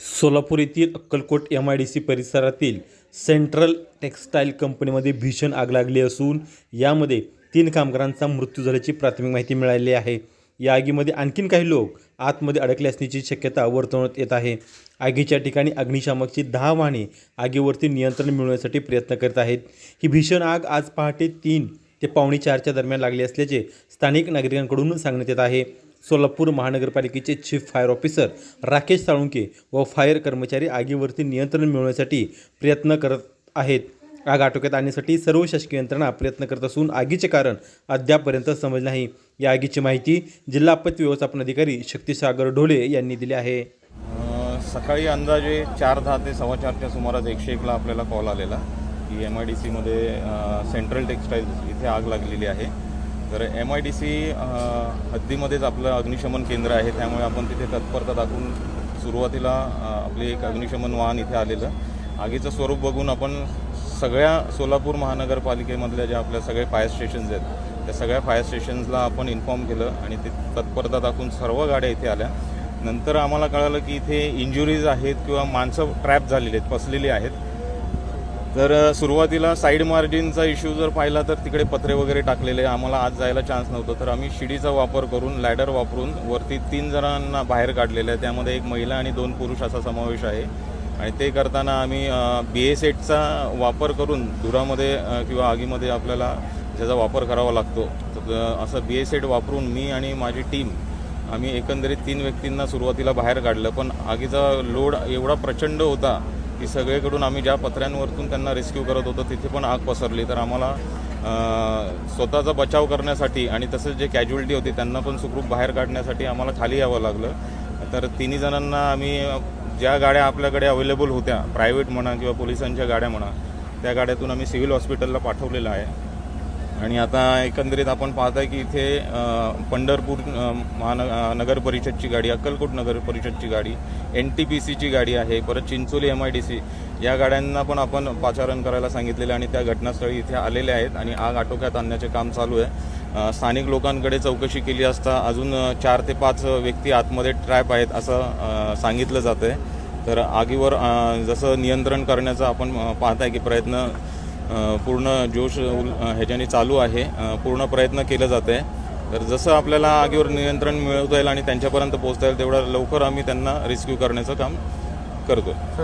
सोलापूर येथील Akkalkot M I D C परिसरातील central textile कंपनीमध्ये भीषण आग लागली असून यामध्ये तीन कामगारांचा मृत्यू झाल्याची प्राथमिक माहिती मिळाली आहे. या आगीमध्ये आणखीन काही लोक आतमध्ये अडकले असण्याची शक्यता वर्तवण्यात येत आहे. आगीच्या ठिकाणी अग्निशामकची दहा वाहने आगीवरती नियंत्रण मिळवण्यासाठी प्रयत्न करत आहेत. ही भीषण आग आज पहाटे तीन ते पावणे चारच्या दरम्यान लागली असल्याचे स्थानिक नागरिकांकडून सांगण्यात येत आहे. सोलापूर महानगरपालिकेचे chief fire officer Rakesh Salunke व फायर कर्मचारी आगीवरती नियंत्रण मिळवण्यासाठी प्रयत्न करत आहेत. आग आटोक्यात आणण्यासाठी सर्व शासकीय यंत्रणा प्रयत्न करत असून आगीचे कारण अद्यापपर्यंत समज नाही. या आगीची माहिती जिल्हा आपत्ती व्यवस्थापन अधिकारी शक्तिसागर ढोले यांनी दिली आहे. सकाळी अंदाजे चार दहा ते सव्वा चारच्या सुमारास एकशे एकला आपल्याला कॉल आलेला. की एम आय डी सीमध्ये सेंट्रल टेक्स्टाईल्स इथे आग लागलेली आहे. तर एम आय डी सी हद्दीमध्येच आपलं अग्निशमन केंद्र आहे. त्यामुळे आपण तिथे तत्परता दाखवून सुरुवातीला आपले एक अग्निशमन वाहन इथे आलेलं. आगीचं स्वरूप बघून आपण सगळ्या सोलापूर महानगरपालिकेमधल्या ज्या आपल्या सगळे फायर स्टेशन्स आहेत त्या सगळ्या फायर स्टेशन्सला आपण इन्फॉर्म केलं आणि ते तत्परता दाखवून सर्व गाड्या इथे आल्या. नंतर आम्हाला कळालं की इथे इंजुरीज आहेत किंवा माणसं ट्रॅप झालेली आहेत फसलेली आहेत. तर सुरुवातीला साईड मार्जिनचा इश्यू जर पाहिला तर तिकडे पत्रे वगैरे टाकलेले आम्हाला आज जायला चान्स नव्हतं. तर आम्ही शिडीचा वापर करून लॅडर वापरून वरती तीन जणांना बाहेर काढलेलं आहे. त्यामध्ये एक महिला आणि दोन पुरुष असा समावेश आहे. आणि ते करताना आम्ही बी एस एटचा वापर करून धुरामध्ये किंवा आगीमध्ये आपल्याला ज्याचा वापर करावा लागतो. तर असं बी एस एट वापरून मी आणि माझी टीम आम्ही एकंदरीत तीन व्यक्तींना सुरुवातीला बाहेर काढलं. पण आगीचा लोड एवढा प्रचंड होता की सगळीकडून आम्ही ज्या पत्र्यांवरतून त्यांना रेस्क्यू करत होतो तिथे पण आग पसरली. तर आम्हाला स्वतःचा बचाव करण्यासाठी आणि तसंच जे कॅज्युअलिटी होती त्यांना पण सुखरूप बाहेर काढण्यासाठी आम्हाला खाली यावं लागलं. तर तिन्ही जणांना आम्ही ज्या गाड्या आपल्याकडे अवेलेबल होत्या प्रायव्हेट म्हणा किंवा पोलिसांच्या गाड्या म्हणा त्या गाड्यातून आम्ही सिव्हिल हॉस्पिटलला पाठवलेलं आहे. आणि आता एकंदरीत आपण पाहताय की इथे पंढरपूर महान नगर परिषदची गाडी अक्कलकोट नगर परिषदची गाडी एन टी पी सीची गाडी आहे परत Chincholi M I D C या गाड्यांना पण आपण पाचारण करायला सांगितलेलं आणि त्या घटनास्थळी इथे आलेल्या आहेत आणि आग आटोक्यात आणण्याचे काम चालू आहे. स्थानिक लोकांकडे चौकशी केली असता अजून चार ते पाच व्यक्ती आतमध्ये ट्रॅप आहेत असं सांगितलं जातं आहे तर आगीवर जसं नियंत्रण करण्याचा आपण पाहत पाहताय की प्रयत्न पूर्ण जोश उल- ह्याच्याने चालू आहे. पूर्ण प्रयत्न केलं जात आहे. तर जसं आपल्याला आगीवर नियंत्रण मिळवता येईल आणि त्यांच्यापर्यंत पोहोचता येईल तेवढं लवकर आम्ही त्यांना रेस्क्यू करण्याचं काम करतो